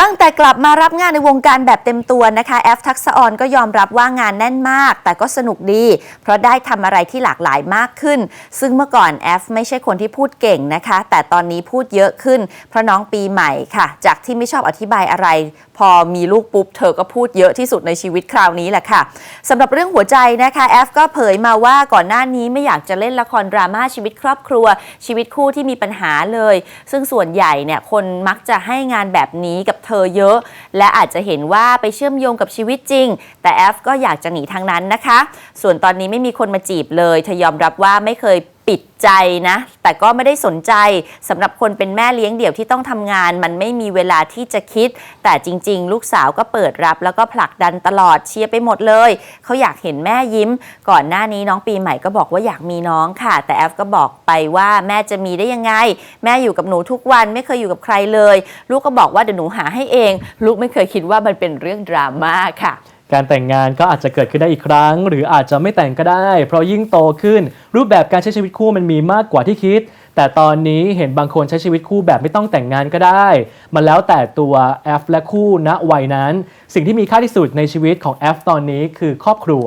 ตั้งแต่กลับมารับงานในวงการแบบเต็มตัวนะคะ แอฟทักษะออนก็ยอมรับว่างานแน่นมาก แต่ก็สนุกดี เพราะได้ทำอะไรที่หลากหลายมากขึ้น ซึ่งเมื่อก่อนแอฟไม่ใช่คนที่พูดเก่งนะคะ แต่ตอนนี้พูดเยอะขึ้น เพราะน้องปีใหม่ค่ะ จากที่ไม่ชอบอธิบายอะไร พอมีลูกปุ๊บ เธอก็พูดเยอะที่สุดในชีวิตคราวนี้แหละค่ะสำหรับเรื่องหัวใจนะคะแอฟก็เผยมาว่าก่อนหน้านี้ไม่อยากจะเล่นละครดราม่าชีวิตครอบครัว ชีวิตคู่ที่มีปัญหาเลย ซึ่งส่วนใหญ่เนี่ยคนมักจะให้งานแบบนี้กับเธอเยอะ และอาจจะเห็นว่าไปเชื่อมโยงกับชีวิตจริง แต่แอฟก็อยากจะหนีทางนั้นนะคะ ส่วนตอนนี้ไม่มีคนมาจีบเลยเธอยอมรับว่าไม่เคย ปิดใจนะ แต่ก็ไม่ได้สนใจสำหรับคนเป็นแม่เลี้ยงเดี่ยวที่ต้องทำงาน มันไม่มีเวลาที่จะคิด แต่จริง ๆ ลูกสาวก็เปิดรับ แล้วก็ผลักดันตลอดเชียร์ไปหมดเลย เขาอยากเห็นแม่ยิ้ม ก่อนหน้านี้น้องปีใหม่ก็บอกว่าอยากมีน้องค่ะ แต่แอฟก็บอกไปว่าแม่จะมีได้ยังไง แม่อยู่กับหนูทุกวันไม่เคยอยู่กับใครเลย ลูกก็บอกว่าเดี๋ยวหนูหาให้เอง ลูกไม่เคยคิดว่ามันเป็นเรื่องดราม่าค่ะ การแต่งงานก็อาจจะเกิดขึ้นได้อีกครั้ง หรืออาจจะไม่แต่งก็ได้ เพราะยิ่งโตขึ้น รูปแบบการใช้ชีวิตคู่มันมีมากกว่าที่คิด แต่ตอนนี้เห็นบางคนใช้ชีวิตคู่แบบไม่ต้องแต่งงานก็ได้ มันแล้วแต่ตัวแอฟและคู่ณวัยนั้น สิ่งที่มีค่าที่สุดในชีวิตของแอฟตอนนี้คือครอบครัว